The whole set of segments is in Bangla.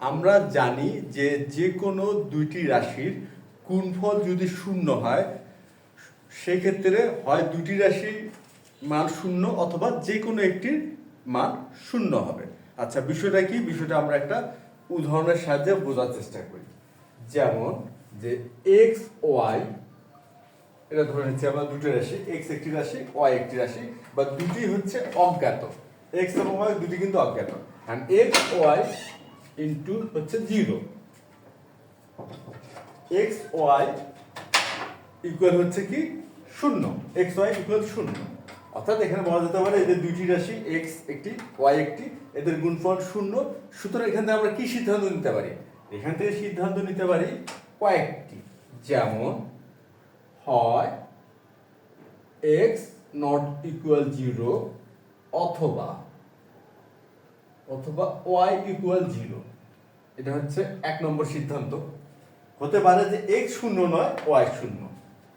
আমরা জানি যে যে কোনো দুইটি রাশির গুণফল যদি শূন্য হয়, সেক্ষেত্রে হয় দুটি রাশি মান শূন্য অথবা যে কোনো একটির মান শূন্য হবে। আচ্ছা বিষয়টা কি? বিষয়টা আমরা একটা উদাহরণের সাহায্যে বোঝার চেষ্টা করি। যেমন যে এক্স ওয়াই এটা ধরে নিচ্ছি আমরা দুটি রাশি এক্স একটি রাশি ওয়াই একটি রাশি, বা দুটি হচ্ছে অজ্ঞাত। এক্স এবং ওয়াই দুটি কিন্তু অজ্ঞাত। এক্স ওয়াই ইন্টু হচ্ছে জিরো এক্স ওয়াই ইকুয়াল হচ্ছে কি শূন্য। এক্স ওয়াই ইকুয়াল শূন্য। অর্থাৎ এখানে বলা যেতে পারে এদের দুইটি রাশি এক্স একটি ওয়াই একটি, এদের গুণফল শূন্য। সুতরাং এখান থেকে আমরা কি সিদ্ধান্ত নিতে পারি? এখান থেকে সিদ্ধান্ত নিতে পারি কয়েকটি। যেমন হয় এক্স নট ইকুয়াল জিরো অথবা অথবা ওয়াই ইকুয়াল জিরো এটা হচ্ছে এক নম্বর সিদ্ধান্ত। হতে পারে যে এক্স শূন্য নয় ওয়াই শূন্য।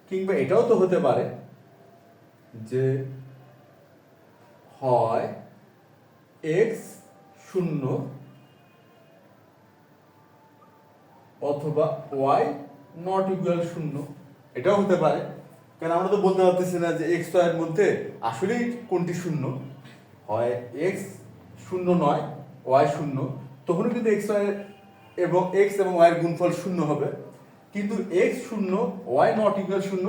কিংবা এটাও তো হতে পারে যে হয় এক্স শূন্য অথবা ওয়াই নট ইকুয়াল শূন্য। এটাও হতে পারে। কারণ আমরা তো বলতে পারতেছি না যে এক্স ওয়াইয়ের মধ্যে আসলেই কোনটি শূন্য? হয় এক্স শূন্য নয় ওয়াই শূন্য, তখনও কিন্তু এক্স ওয়াই এবং এক্স এবং ওয়াইয়ের গুণফল শূন্য হবে। কিন্তু এক্স শূন্য ওয়াই নট ইকুয়াল শূন্য,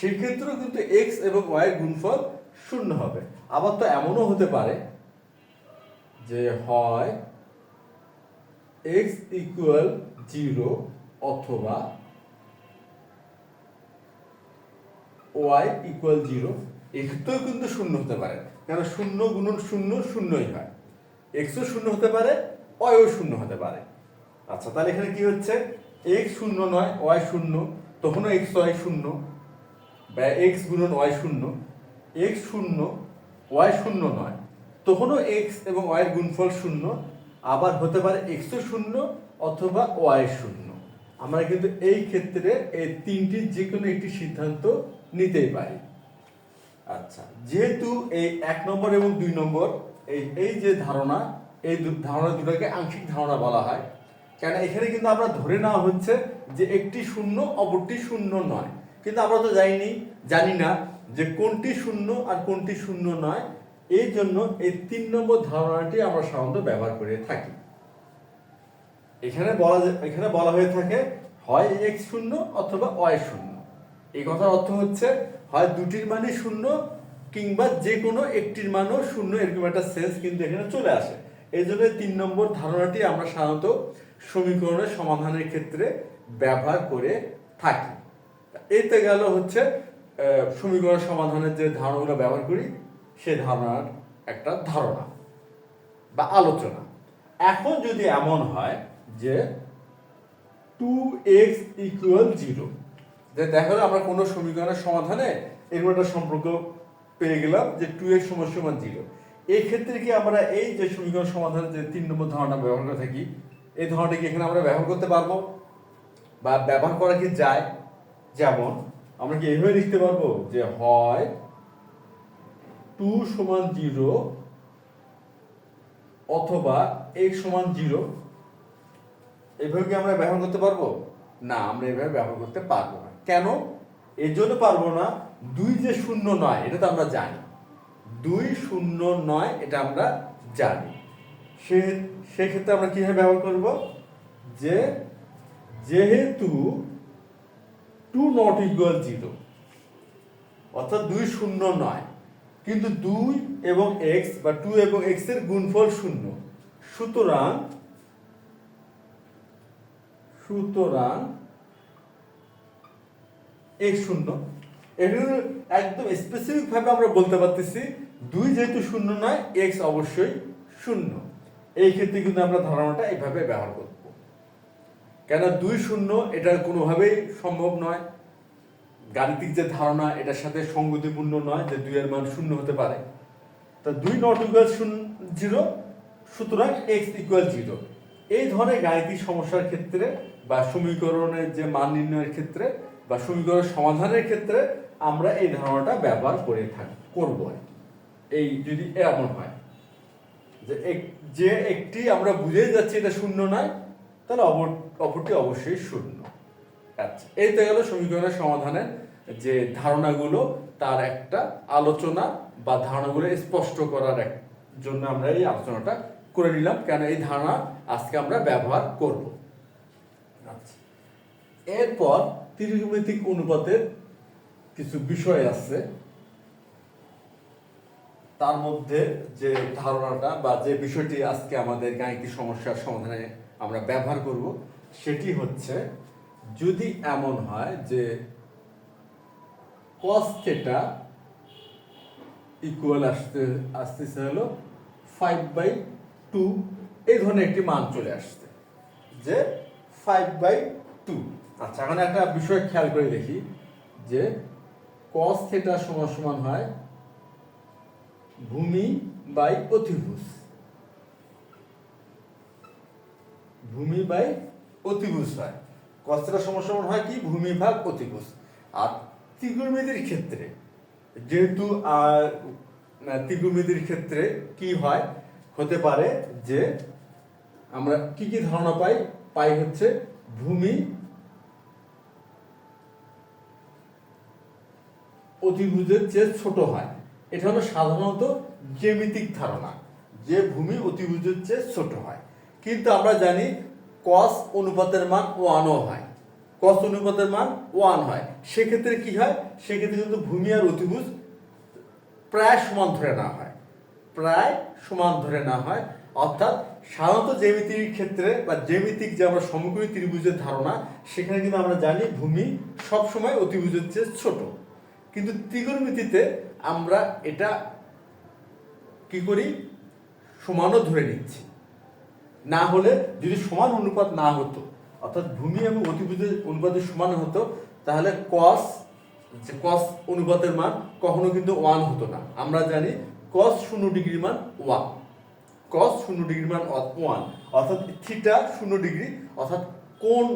সেক্ষেত্রেও কিন্তু এক্স এবং ওয়াইয়ের গুণফল শূন্য হবে। আবার তো এমনও হতে পারে যে হয় এক্স ইকুয়াল জিরো অথবা ওয়াই ইকুয়াল জিরো এক্ষেত্রেও কিন্তু শূন্য হতে পারে। কেন? শূন্য গুণন শূন্য শূন্যই হয়। এক্সও শূন্য হতে পারে ওয়াইও শূন্য হতে পারে। আচ্ছা তাহলে এখানে কি হচ্ছে? এক্স শূন্য নয় ওয়াই শূন্য, তখনও এক্স ওয়াই শূন্য। বা এক্স গুণন ওয়াই শূন্য এক্স শূন্য ওয়াই শূন্য নয়, তখনও এক্স এবং ওয়াইয়ের গুণফল শূন্য, আবার হতে পারে এক্সও শূন্য অথবা ওয়াই শূন্য। আমরা কিন্তু এই ক্ষেত্রে এই তিনটির যে কোনো একটি সিদ্ধান্ত নিতেই পারি। আচ্ছা যেহেতু এই এক নম্বর এবং দুই নম্বর এই এই যে ধারণা, এই ধারণা দুটোকে আংশিক ধারণা বলা হয়। কেন এখানে কিন্তু আমরা ধরে নেওয়া হচ্ছে যে একটি শূন্য অপরটি শূন্য নয়। কিন্তু আমরা তো জানি জানি না যে কোনটি শূন্য আর কোনটি শূন্য নয়। এই জন্য এই তিন নম্বর ধারণাটি আমরা সাধারণত ব্যবহার করে থাকি। এখানে বলা এখানে বলা হয়ে থাকে, হয় এক্স শূন্য অথবা অয় শূন্য। এই কথার অর্থ হচ্ছে, হয় দুটির মানই শূন্য কিংবা যে কোনো একটির মানও শূন্য এরকম একটা সেন্স কিন্তু এখানে চলে আসে। এই জন্য তিন নম্বর ধারণাটি আমরা সাধারণত সমীকরণের সমাধানের ক্ষেত্রে ব্যবহার করে থাকি। এতে গেল হচ্ছে সমীকরণ সমাধানের যে ধারণাগুলো ব্যবহার করি, সে ধারণার একটা ধারণা বা আলোচনা। এখন যদি এমন হয় যে টু এক্স ইকুয়াল জিরো যে দেখা আমরা কোনো সমীকরণের সমাধানে এরকম একটা সম্পর্ক পেয়ে গেলাম যে টু এক্স সমান সমান জিরো এই ক্ষেত্রে কি আমরা এই যে সমীকরণ সমাধানের যে তিন নম্বর ধারণা ব্যবহার করে থাকি, এই ধারণাটি কি এখানে আমরা ব্যবহার করতে পারব? বা ব্যবহার করা কি যায়? যেমন, আমরা কি এইভাবে লিখতে পারব যে হয় টু সমান জিরো অথবা এক্স সমান জিরো এইভাবে কি আমরা ব্যবহার করতে পারব? না, আমরা এভাবে ব্যবহার করতে পারব না। কেন? এর জন্য পারব না। দুই যে শূন্য নয়, এটা তো আমরা জানি। দুই শূন্য নয়, এটা আমরা জানি। সে, সেক্ষেত্রে আমরা কীভাবে ব্যবহার করব? যে, যেহেতু টু নট ইকুয়াল জিরো অর্থাৎ দুই শূন্য নয়, কিন্তু দুই এবং এক্স বা টু এবং এক্সের গুণফল শূন্য। সুতরাং সুতরাং এক্স শূন্য। এগুলো একদম স্পেসিফিক ভাবে আমরা বলতে পারতেছি, দুই যেহেতু শূন্য নয় এক্স অবশ্যই শূন্য। এই ক্ষেত্রে কিন্তু আমরা ধারণাটা এইভাবে ব্যবহার করব। কেন দুই শূন্য এটা কোনোভাবেই সম্ভব নয়? গাণিতিক যে ধারণা, এটার সাথে সঙ্গতিপূর্ণ নয় যে দুইয়ের মান শূন্য হতে পারে। তা দুই নট ইকুয়াল শূন্য জিরো সুতরাং এক্স ইকুয়াল জিরো এই ধরনের গাণিতিক সমস্যার ক্ষেত্রে বা সমীকরণের যে মান নির্ণয়ের ক্ষেত্রে বা সমীকরণ সমাধানের ক্ষেত্রে আমরা এই ধারণাটা ব্যবহার করে থাকি, করব এই যদি এমন হয়, যে যে একটি আমরা বুঝেই যাচ্ছি এটা শূন্য নয়, তাহলে অপর অপরটি অবশ্যই শূন্য। আচ্ছা এই তো গেল সমীকরণের সমাধানের যে ধারণাগুলো, তার একটা আলোচনা বা ধারণাগুলো স্পষ্ট করার এক, জন্য আমরা এই আলোচনাটা করে নিলাম, কেন এই ধারণা আজকে আমরা ব্যবহার করব। আচ্ছা এরপর ত্রিকোণমিতিক অনুপাতের কিছু বিষয় আছে। তার মধ্যে যে ধারণাটা বা যে বিষয়টি আজকে আমাদের গাণিতিক সমস্যার সমাধানে আমরা ব্যবহার করব, সেটি হচ্ছে যদি এমন হয় যে cos থিটা ইকুয়াল আসতে, আসতেছে হলো ফাইভ বাই টু এই ধরনের একটি মান চলে আসছে, যে ফাইভ বাই টু আচ্ছা এখন একটা বিষয় খেয়াল করে দেখি যে cos থিটা সমান সমান হয় ভূমি বাই অতিভুজ। ভূমি বাই অতিভুজ হয়। কস্তের সমস্যা হয় কি? ভূমি ভাগ অতিভুজ। আর ত্রিকোণমিতির ক্ষেত্রে, যেহেতু আর ত্রিকোণমিতির ক্ষেত্রে কি হয়? হতে পারে যে আমরা কি কি ধারণা পাই? পাই হচ্ছে ভূমি অতিভুজের চেয়ে ছোট হয়। এটা হলো সাধারণত জ্যামিতিক ধারণা। যে ভূমি অতিভুজের চেয়ে ছোট হয়। কিন্তু আমরা জানি কস অনুপাতের মান ওয়ানও হয়। কস অনুপাতের মান ওয়ান হয়। সেক্ষেত্রে কি হয়? সেক্ষেত্রে কিন্তু ভূমি আর অতিভুজ প্রায় সমান ধরে না হয়। প্রায় সমান ধরে না হয়। অর্থাৎ সাধারণত জ্যামিতির ক্ষেত্রে বা জ্যামিতিক যে আমরা সমকোণী ত্রিভুজের ধারণা, সেখানে কিন্তু আমরা জানি ভূমি সবসময় অতিভুজের চেয়ে ছোট। কিন্তু ত্রিকোণমিতিতে আমরা এটা কি করি? সমানও ধরে নিচ্ছি। না হলে যদি সমান অনুপাত না হতো, অর্থাৎ ভূমি এবং অতিভুজের অনুপাতের সমান হতো, তাহলে কস যে কস অনুপাতের মান কখনো কিন্তু ওয়ান হতো না। আমরা জানি কস শূন্য ডিগ্রি মান ওয়ান কস শূন্য ডিগ্রি মান ওয়ান অর্থাৎ থিটা শূন্য ডিগ্রি, অর্থাৎ কোন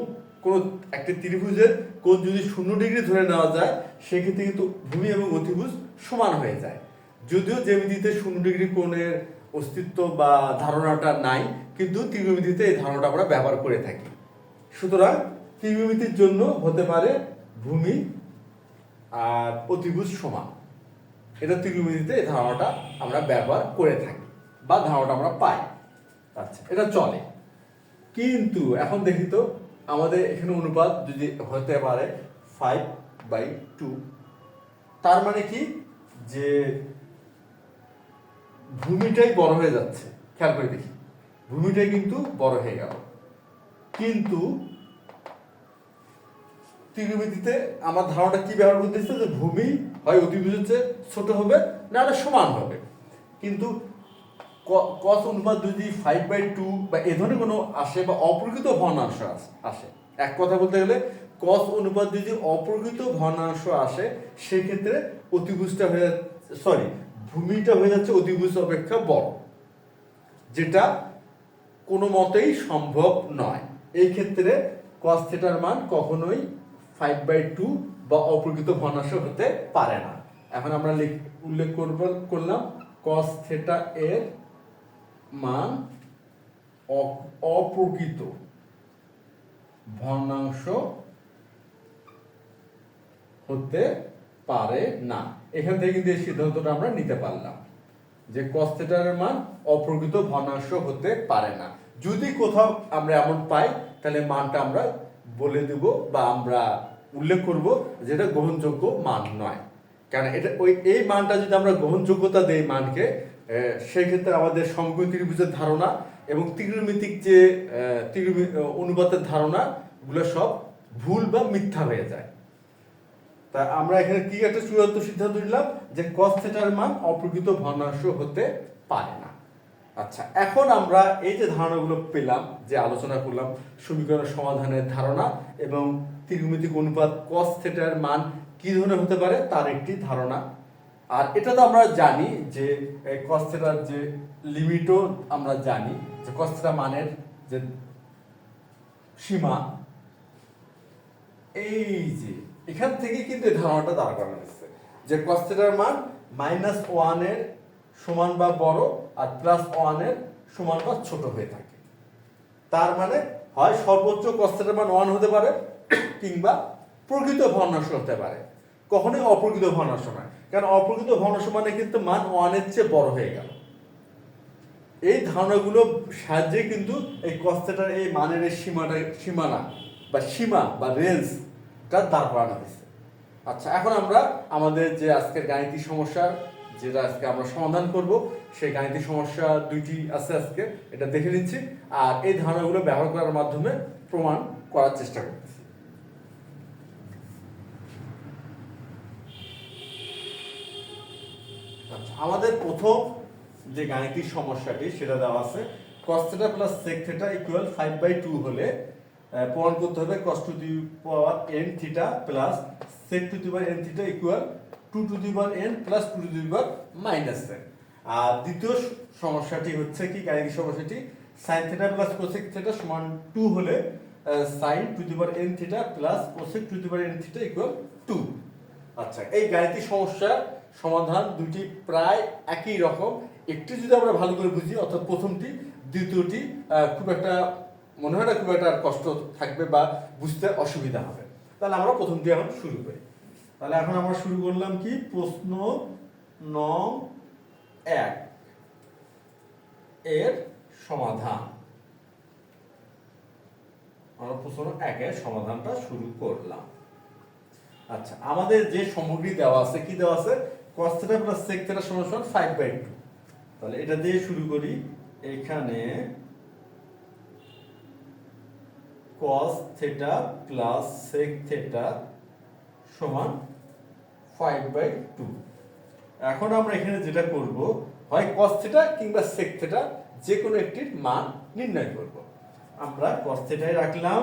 কোন একটি ত্রিভুজের কোণ যদি শূন্য ডিগ্রি ধরে নেওয়া যায়, সেক্ষেত্রে কিন্তু ভূমি এবং অতিভুজ সমান হয়ে যায়। যদিও জ্যামিতিতে শূন্য ডিগ্রি কোণের অস্তিত্ব বা ধারণাটা নাই, কিন্তু ত্রিকোণমিতিতে এই ধারণাটা আমরা ব্যবহার করে থাকি। সুতরাং ত্রিকোণমিতির জন্য হতে পারে ভূমি আর অতিভুজ সমান। এটা ত্রিকোণমিতিতে এই ধারণাটা আমরা ব্যবহার করে থাকি বা ধারণাটা আমরা পাই। আচ্ছা এটা চলে। কিন্তু এখন দেখি তো আমাদের এখানে অনুপাত যদি হতে পারে ফাইভ বাই টু তার মানে কি? যে ভূমিটাই বড় হয়ে যাচ্ছে। খেয়াল করে দেখি। ভূমিটাই কিন্তু বড় হয়ে গেল। কিন্তু ত্রিকোণমিতিতে আমার ধারণাটা কি ব্যবহার করতেছে যে ভূমি হয় অতিভুজের চেয়ে ছোট হবে না সমান হবে। কিন্তু কস অনুপাত যদি ফাইভ বাই টু বা এ ধরনের কোনো আসে বা অপ্রকৃত ভগ্নাংশ আস- এক কথা বলতে গেলে কস অনুপাত যদি অপ্রকৃত ভগ্নাংশ আসে, সেক্ষেত্রে অতিভুজটা হয়ে যাচ্ছে সরি ভূমিটা হয়ে যাচ্ছে অতিভুজ অপেক্ষা বড়, যেটা কোনো মতেই সম্ভব নয়। এই ক্ষেত্রে কস থিটার মান কখনোই ফাইভ বাই টু বা অপ্রকৃত ভগ্নাংশ হতে পারে না। এখন আমরা লিখ- উল্লেখ করব করলাম কস থিটা এর মান অপ্রকৃত। ভগ্নাংশ হতে পারে না। এখান থেকে কিন্তু এই সিদ্ধান্তটা আমরা নিতে পারলাম যে এর মান অপ্রকৃত ভগ্নাংশ হতে পারে না। যদি কোথাও আমরা এমন পাই, তাহলে মানটা আমরা বলে দেব বা আমরা উল্লেখ করব যেটা গ্রহণযোগ্য মান নয়। কারণ এটা ওই এই মানটা যদি আমরা গ্রহণযোগ্যতা দেই মানকে আহ, সেই ক্ষেত্রে আমাদের সমকোণী ত্রিভুজের ধারণা এবং ত্রিকোণমিতিক যে আহ, অনুপাতের ধারণা গুলো সব ভুল বা মিথ্যা হয়ে যায়। তা আমরা এখানে কি একটা চূড়ান্ত সিদ্ধান্ত নিলাম যে থিটার মান অপ্রকৃত ভগ্নাংশ হতে পারে না। আচ্ছা এখন আমরা এই যে ধারণাগুলো পেলাম যে আলোচনা করলাম সমীকরণ সমাধানের ধারণা এবং ত্রিকোণমিতিক অনুপাত থিটার মান কি ধরনের হতে পারে তার একটি ধারণা আর এটা তো আমরা জানি যে cos থিটার যে লিমিটও আমরা জানি, যে cos মানের যে সীমা, এই যে, এখান থেকে কিন্তু এই ধারণাটা দাঁড় করানো হয়েছে, যে cos মান মাইনাস ওয়ানের সমান বা বড় আর প্লাস ওয়ানের সমান বা ছোট হয়ে থাকে। তার মানে হয় সর্বোচ্চ কষ্টের মান ওয়ান হতে পারে কিংবা প্রকৃত ভগ্নাংশ হতে পারে। কখনোই অপ্রকৃত ভগ্নাংশ নয় কারণ অপ্রকৃত ভগ্নাংশ মানে কিন্তু মান ওয়ানের চেয়ে বড় হয়ে গেল। এই ধারণাগুলো সাহায্যে কিন্তু এই কষ্টেটার এই মানের এই সীমাটা, সীমানা বা সীমা বা রেঞ্জটা দাঁড় করানো হয়েছে। আচ্ছা এখন আমরা আমাদের যে আজকের গাণিতিক সমস্যা, যেটা আজকে আমরা সমাধান করব, সেই গাণিতিক সমস্যা দুইটি আছে আজকে, এটা দেখে নিচ্ছি। আর এই ধারণাগুলো ব্যবহার করার মাধ্যমে প্রমাণ করার চেষ্টা করতেছি। আমাদের প্রথম যে গাণিতিক সমস্যাটি, সেটা দেওয়া আছে। cos theta plus sec theta equal 5 by 2 হলে প্রমাণ করতে হবে cos to the power n theta plus sec to the power n theta equal 2 to the power n plus 2 to the power minus n আর দ্বিতীয় সমস্যাটি হচ্ছে কি, গাণিতিক সমস্যাটি? sin theta plus cosec theta সমান 2 হলে sin to the power n theta plus cosec to the power n theta equal 2 আচ্ছা এই গাণিতিক সমস্যার সমাধান দুটি প্রায় একই রকম। একটি যদি আমরা ভালো করে বুঝি, অর্থাৎ প্রথমটি, দ্বিতীয়টি খুব একটা মনে হয় না খুব একটা কষ্ট থাকবে বা বুঝতে অসুবিধা হবে। তাহলে আমরা প্রথমটি এখন শুরু করি। তাহলে এখন আমরা শুরু করলাম কি? প্রশ্ন নং এক। এর সমাধান। আমরা প্রশ্ন একের সমাধানটা শুরু করলাম। আচ্ছা আমাদের যে সামগ্রী দেওয়া আছে, কি দেওয়া আছে? Cos theta plus sec theta সমান সমান 5 বাই 2 তাহলে এটা দিয়ে শুরু করি, এখানে cos theta plus sec theta সমান 5 বাই 2 এখন আমরা এখানে যেটা করব, হয় cos থিটা কিংবা sec থিটা যে কোনো একটির মান নির্ণয় করব। আমরা cos থিটাই রাখলাম,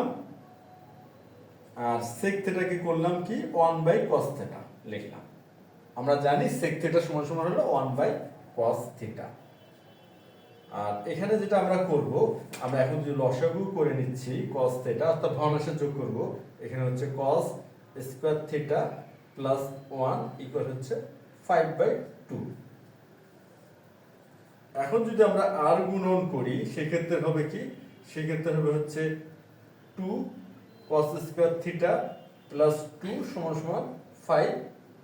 আর sec থিটাকে করলাম কি? 1 বাই cos থিটা লিখলাম। আমরা জানি sec থিটা সমান সমান হলো ওয়ান বাই cos থিটা আর এখানে যেটা আমরা করব, আমরা এখন যে লসাগু করে নিচ্ছি cos থিটা অর্থাৎ ভগ্নাংশে যোগ করব, এখানে হচ্ছে cos square theta plus one equal হচ্ছে ফাইভ বাই টু এখন যদি আমরা আর গুণন করি, সেক্ষেত্রে হবে কি? সেক্ষেত্রে হবে হচ্ছে 2 cos square theta plus two সমান সমান 5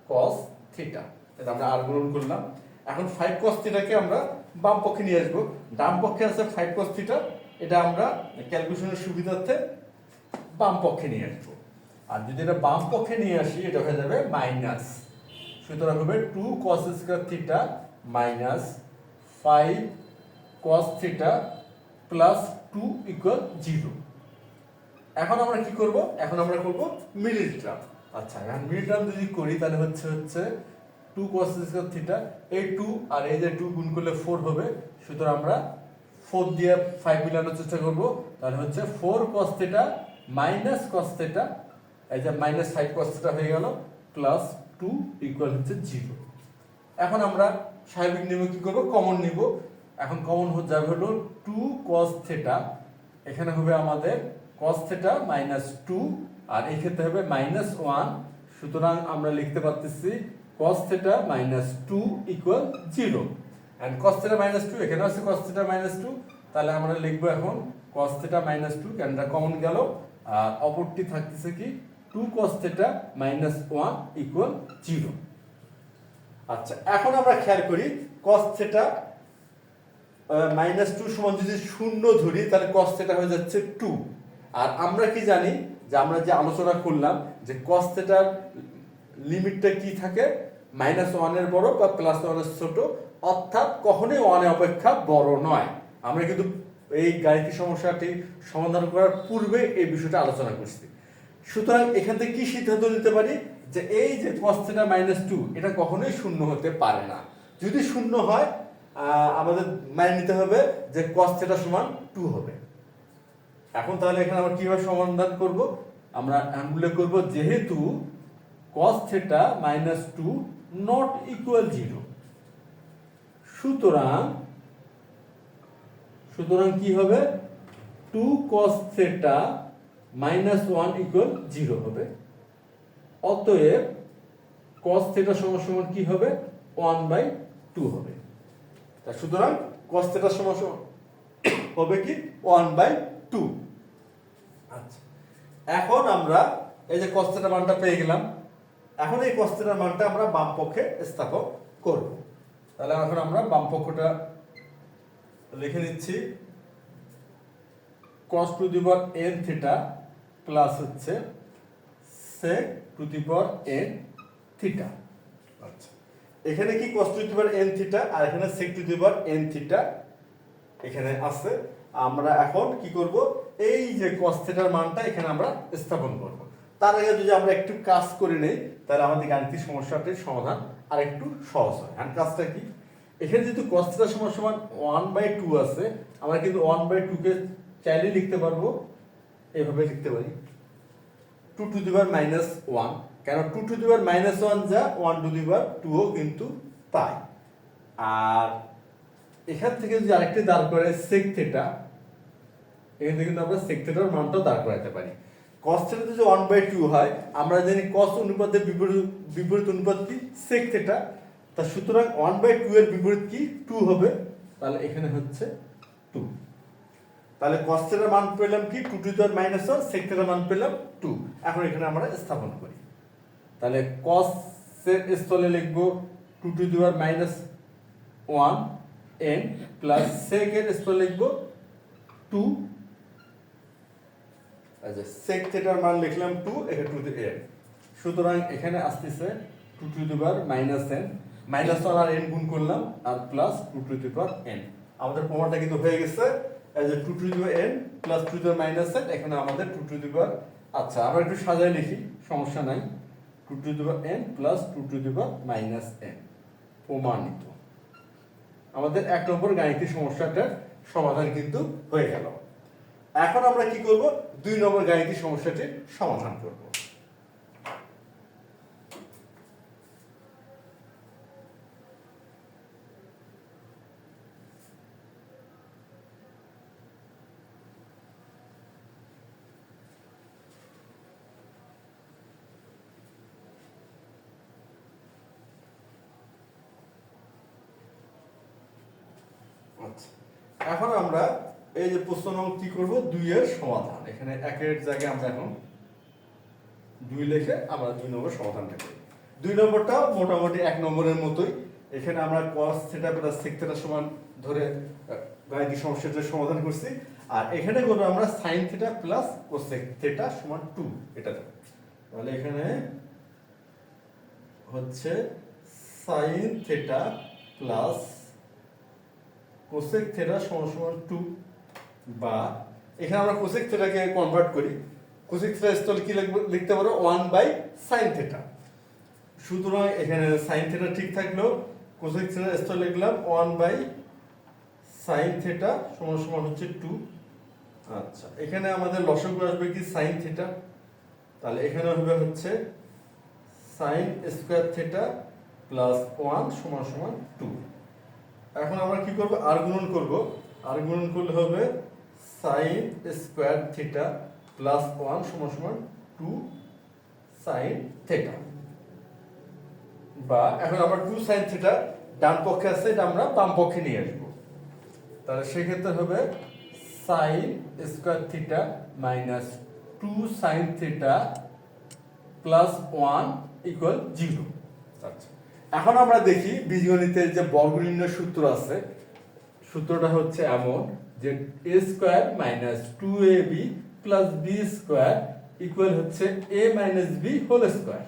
cos থিটা এটা আমরা আর গুণন করলাম। এখন 5 cos থিটাকে আমরা বাম পক্ষে নিয়ে আসব। ডান পক্ষে আছে 5 cos থিটা এটা আমরা ক্যালকুলেশনের সুবিধার্থে বাম পক্ষে নিয়ে আসব। আর যদি এটা বাম পক্ষে নিয়ে আসি, এটা হয়ে যাবে মাইনাস সুতরাং হবে 2 cos square theta minus 5 cos theta plus 2 equal 0 এখন আমরা কি করব? এখন আমরা করব মিডিল টার্ম আচ্ছা এখন টার্ম যদি করি, তাহলে হচ্ছে হচ্ছে 2 cos স্কয়ার থিটা এই 2 আর এই যে 2 গুণ করলে 4 হবে, সুতরাং আমরা 4 দিয়ে 5 মিলানোর চেষ্টা করব, তাহলে হচ্ছে 4 cos theta minus cos theta এই যে মাইনাস 5 cos থিটা হয়ে গেল প্লাস 2 ইকুয়াল হচ্ছে 0 এখন আমরা স্বাভাবিক নিয়মে কি করব? কমন নিব। এখন কমন যাবে হলো 2 cos থিটা এখানে হবে আমাদের cos থিটা মাইনাস টু আর এই ক্ষেত্রে হবে মাইনাস ওয়ান সুতরাং আমরা লিখতে পারতেছি cos theta minus two equal zero and cos theta minus two এখানে আছে cos থিটা মাইনাস টু তাহলে আমরা লিখব এখন cos থিটা মাইনাস টু কেনটা কমন গেল। আর অপরটি থাকতেছে কি? Two cos theta minus one equal zero আচ্ছা এখন আমরা খেয়াল করি cos থিটা মাইনাস টু সমান যদি শূন্য ধরি, তাহলে cos থিটা হয়ে যাচ্ছে টু আর আমরা কি জানি? যে আমরা যে আলোচনা করলাম যে থিটার লিমিটটা কি থাকে? মাইনাস ওয়ানের বড় বা প্লাস ওয়ানের ছোট? অর্থাৎ কখনোই ওয়ানের অপেক্ষা বড় নয়। আমরা কিন্তু এই গাণিতিক সমস্যাটি সমাধান করার পূর্বে এই বিষয়টা আলোচনা করছি। সুতরাং এখান থেকে কি সিদ্ধান্ত নিতে পারি? যে এই যে থিটা মাইনাস টু এটা কখনোই শূন্য হতে পারে না। যদি শূন্য হয় আমাদের মানে নিতে হবে যে থিটা সমান টু হবে। এখন তাহলে এখানে আমরা কীভাবে সমাধান করব? আমরা উল্লেখ করব যেহেতু cos theta minus two not equal zero সুতরাং সুতরাং কি হবে? Two cos theta minus one equal zero হবে। অতএব cos থিটা সমান সমান কি হবে? ওয়ান বাই টু হবে। তা সুতরাং cos থিটা সমান হবে কি? ওয়ান বাই টু এখন আমরা এই যে কস্তেটার মানটা পেয়ে গেলাম, এখন এই কস্তেটার মানটা আমরা বাম পক্ষে স্থাপন করব। তাহলে এখন আমরা বাম পক্ষটা লিখে নিচ্ছি। cos to the power n theta plus হচ্ছে sec to the power n theta আচ্ছা। এখানে কি cos to the power n theta আর এখানে sec to the power n theta এখানে আছে। আমরা এখন কি করব? এই যে cos থিটার মানটা এখানে আমরা স্থাপন করব। তার আগে যদি আমরা একটু কাজ করে নেই, তাহলে আমাদের গাণিতিক সমস্যাটির সমাধান আর একটু সহজ হয়। আর কাজটা কি? এখানে যেহেতু থিটা সমান সমান ওয়ান বাই টু আছে, আমরা কিন্তু ওয়ান বাই 2 কে চাইলে লিখতে পারব। এইভাবে লিখতে পারি। Two to the power minus one কেন? Two to the power minus one যা ওয়ান টু দি পাওয়ার 2 ও কিন্তু তাই। আর এখান থেকে যদি আরেকটি দাঁড় করে সেক থিটা এখান কিন্তু আমরা সেক থিটার মানটাও দাঁড় করাতে পারি। cos থিটা যদি 1 বাই 2 হয়, আমরা জানি cos অনুপাতের বিপরীত বিপরীত অনুপাত কি? sec থিটা তা সুতরাং 1 বাই 2 এর বিপরীত কি? 2 হবে। তাহলে এখানে হচ্ছে 2 তাহলে cos থিটার মান পেলাম কি? 2 to the power minus 1 sec থিটার মান পেলাম 2 এখন এখানে আমরা স্থাপন করি। তাহলে cos এর স্থলে লিখব 2 to the power minus 1 n plus এর স্থলে লিখব 2 আচ্ছা sec থিটার মান লিখলাম 2 এখানে 2 দিয়ে n সুতরাং এখানে আসতেছে 2 to the power minus n minus 1 আর n গুণ করলাম, আর plus 2 to the power n আমাদের প্রমাণটা কিন্তু হয়ে গেছে যে 2 to the n plus 2 to the মাইনাস n, এখানে আমাদের 2 টু দি পাওয়ার আচ্ছা আমরা একটু সাজায় লিখি, সমস্যা নাই। 2 to the power n plus 2 to the power minus n, প্রমাণিত। আমাদের এক নম্বর গাণিতিক সমস্যাটার সমাধান কিন্তু হয়ে গেল। এখন আমরা কি করব? দুই নম্বর গাণিতিক সমস্যাটির সমাধান করব। আচ্ছা। এখন আমরা এই যে প্রশ্ন নম্বর কি করব? দুইয়ের সমাধান। এখানে একের জায়গায় আমরা এখন দুই লিখে আমরা দুই নম্বর সমাধানটা করি। দুই নম্বরটা মোটামুটি এক নম্বরের মতোই। এখানে আমরা cos theta plus sec theta সমান ধরে গাণিতিক সমস্যাটার সমাধান করছি। আর এখানে করব আমরা sin theta plus cosec theta সমান 2 এটা তাহলে এখানে হচ্ছে sin theta plus cosec theta সমান সমান টু বা এখানে আমরা কোসেক থিটাকে কনভার্ট করি। কোসেক থিটা স্থলে কি লিখতে পারো? ওয়ান বাই সাইন থিটা সুতরাং এখানে সাইন থিটা ঠিক থাকল। কোসেক থিটা স্থলে লিখলাম ওয়ান বাই সাইন থিটা সমান সমান হচ্ছে টু আচ্ছা এখানে আমাদের লসগু আসবে কি সাইন থিটা তাহলে এখানে হবে হচ্ছে sine square theta plus one সমান সমান টু এখন আমরা কি করব? আর গুণন করব। আর গুণন করলে হবে sine square theta plus one সমান সমান টু সাইন থিটা বা এখন আবার টু সাইন থিটা ডান পক্ষে আছে, এটা আমরা বাম পক্ষে নিয়ে আসব। তাহলে সেক্ষেত্রে হবে sine square theta minus two sine theta plus one equal zero আচ্ছা এখন আমরা দেখি বীজগণিতের যে বর্গনির্ণয় সূত্র আছে, সূত্রটা হচ্ছে এমন। যে A square minus two A B plus B square equal হচ্ছে A minus B whole square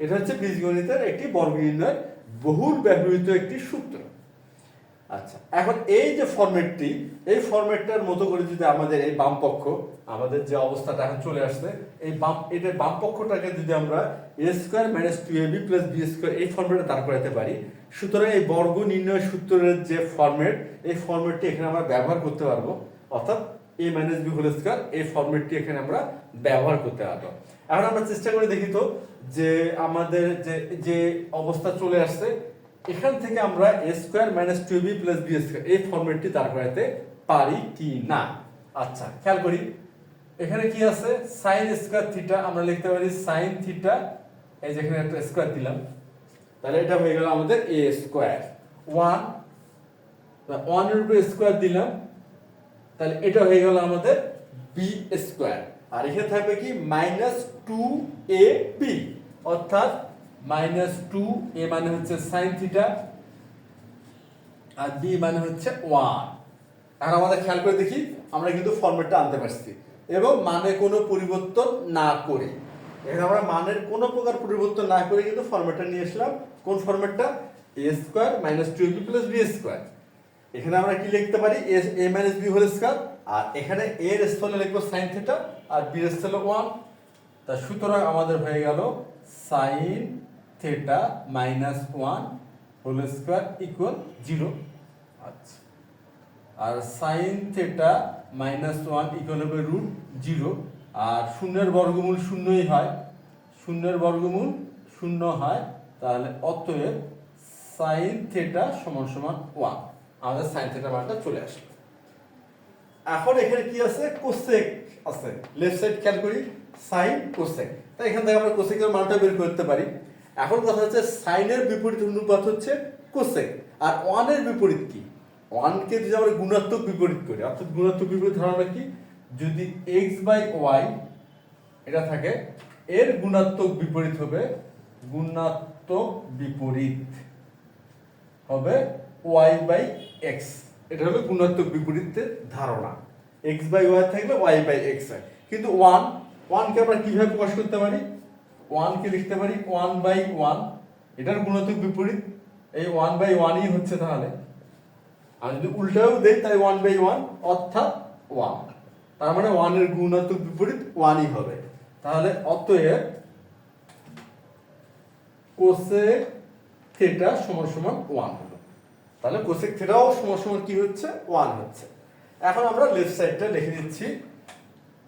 এটা হচ্ছে বীজগণিতের একটি বর্গনির্ণয় বহুল ব্যবহৃত একটি সূত্র। আচ্ছা এখন এই যে ফরম্যাটটি এই ফরম্যাটটার মতো করে যদি আমাদের এই বাম পক্ষ, আমাদের যে অবস্থাটা এখন চলে আসছে, এই বাম এটা বাম পক্ষটাকে যদি আমরা A square minus two A B plus B square এই ফরম্যাটে দাঁড় করাতে পারি। সুতরাং এই বর্গ নির্ণয় সূত্রের যে ফরম্যাট এই ফরম্যাটটি এখানে আমরা ব্যবহার করতে পারব। অর্থাৎ A minus B whole square এই ফরম্যাটটি এখানে আমরা ব্যবহার করতে পারব। এখন আমরা চেষ্টা করে দেখি তো যে আমাদের যে যে অবস্থা চলে আসছে এখান থেকে আমরা A square minus two B plus B square এই ফর্মেটটি দাঁড় করাতে পারি কি না? আচ্ছা খেয়াল করি। এখানে কি আছে? সাইন স্কোয়ার থিটা আমরা লিখতে পারি সাইন থিটা এই যে এখানে একটা স্কোয়ার দিলাম। তাহলে এটা হয়ে গেল আমাদের এ স্কোয়ার ওয়ান ওয়ানের উপরে স্কোয়ার দিলাম। তাহলে এটা হয়ে গেল আমাদের বি স্কোয়ার আর এখানে থাকবে কি? মাইনাস টু এ বি অর্থাৎ মাইনাস টু, এ মানে হচ্ছে সাইন থিটা আর বি মানে হচ্ছে ওয়ান। এখন আমাদের খেয়াল করে দেখি, আমরা কিন্তু ফর্মেটটা আনতে পারছি। এবং মানে কোনো পরিবর্তন না করে। এখানে আমরা মানের কোনো প্রকার পরিবর্তন না করে কিন্তু ফর্মেটটা নিয়ে আসলাম কোন ফর্মেটটা? A square minus two B plus B square এখানে আমরা কি লিখতে পারি? A A minus B whole square আর এখানে এর স্থলে লিখব সাইন থিটা আর বি এর স্থলে ওয়ান তা সুতরাং আমাদের হয়ে গেল sine theta minus one whole square equal zero আচ্ছা। আর sine theta minus one equal হবে রুট জিরো আর শূন্যের বর্গমূল শূন্যই হয়। শূন্যের বর্গমূল শূন্য হয় তাহলে অতএব সাইন থিটা সমান সমান ওয়ান আমাদের সাইন থিটা মানটা চলে আসলো। এখন এখানে কি আছে? কোসেক আছে। লেফট সাইড খেয়াল করি সাইন কোসেক তাই এখান থেকে আমরা কোসেকের মানটা বের করতে পারি। এখন কথা হচ্ছে সাইনের বিপরীত অনুপাত হচ্ছে কোসেক আর ওয়ানের বিপরীত কি? ওয়ানকে যদি আমরা গুণাত্মক বিপরীত করি, অর্থাৎ গুণাত্মক বিপরীত ধারণা কি? যদি এক্স বাই ওয়াই এটা থাকে, এর গুণাত্মক বিপরীত হবে, গুণাত্মক বিপরীত হবে ওয়াই বাই এক্স এটা হলো গুণাত্মক বিপরীতের ধারণা। এক্স বাই ওয়াই থাকলে ওয়াই বাই এক্স হয়। কিন্তু ওয়ান ওয়ানকে আমরা কীভাবে প্রকাশ করতে পারি? ওয়ানকে লিখতে পারি? ওয়ান বাই ওয়ান এটার গুণাত্মক বিপরীত, এই ওয়ান বাই ওয়ানই হচ্ছে তাহলে। আর যদি উল্টাও দেই তাই ওয়ান বাই ওয়ান অর্থাৎ ওয়ান তার মানে ওয়ানের গুণাত্মক বিপরীত ওয়ানই হবে। তাহলে অতএব কোসেক থিটা সমান সমান ওয়ান হলো তাহলে কোসেক থিটাও সমান সমান কি হচ্ছে? ওয়ান হচ্ছে। এখন আমরা লেফট সাইডটা লিখে দিচ্ছি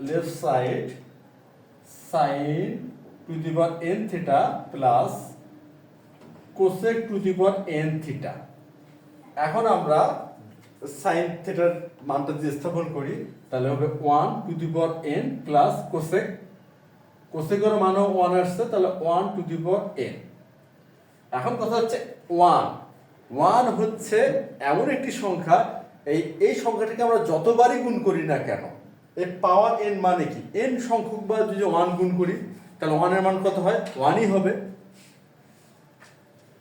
left side sine to the power N theta plus cosec to the power N theta. এখন আমরা সাইন থিটার মানটা যদি স্থাপন করি, তাহলে হবে one to the power N plus cosec. কোসেকের মানও ওয়ান আসছে, তাহলে one to the power N. এখন কথা হচ্ছে ওয়ান। ওয়ান হচ্ছে এমন একটি সংখ্যা, এই এই সংখ্যাটাকে আমরা যতবারই গুণ করি না কেন, এই পাওয়ার এন মানে কি? এন সংখ্যক বার যদি ওয়ান গুণ করি তাহলে ওয়ানের মান কত হয়? ওয়ানই হবে।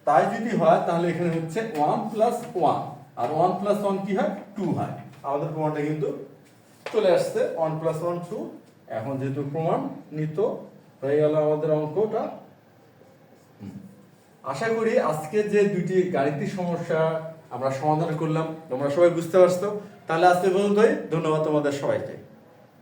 তাই যদি হয়, তাহলে এখানে হচ্ছে ওয়ান প্লাস ওয়ান আর ওয়ান প্লাস ওয়ান কি হয়? টু হয়। আমাদের প্রমাণটা কিন্তু চলে আসছে। ওয়ান প্লাস ওয়ান টু এখন যেহেতু প্রমাণ নিত, হয়ে গেল আমাদের অঙ্কটা। আশা করি আজকে যে দুটি গাণিতিক সমস্যা আমরা সমাধান করলাম, তোমরা সবাই বুঝতে পারছ। তাহলে আজকে পর্যন্তই। ধন্যবাদ তোমাদের সবাইকে।